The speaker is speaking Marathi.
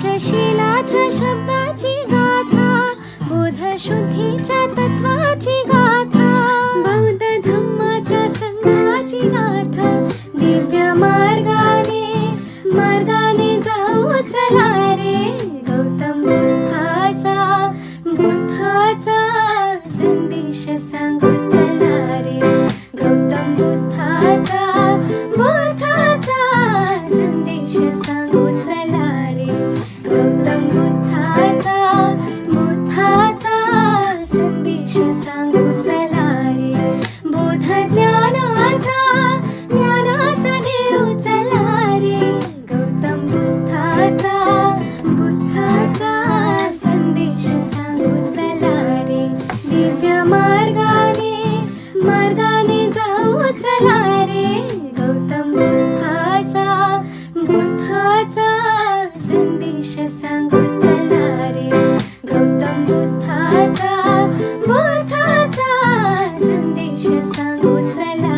शिलाच्या शब्दाची गाथा बोध शुद्धीच्या तत्वाची गाथा. बौद्ध धम्माच्या संघाची गाथा दिव्य मार्गाने मार्गाने जाऊ चला रे. गौतम बुद्धाचा बुद्धाचा संदेश सांग. सांगू चला रे. बोध ज्ञानाचा ज्ञानाचा देव चला रे. गौतम बुद्धाचा बुद्धाचा संदेश सांगू चला रे. दिव्य मार्गाने मार्गाने जाऊ चला सांगू चला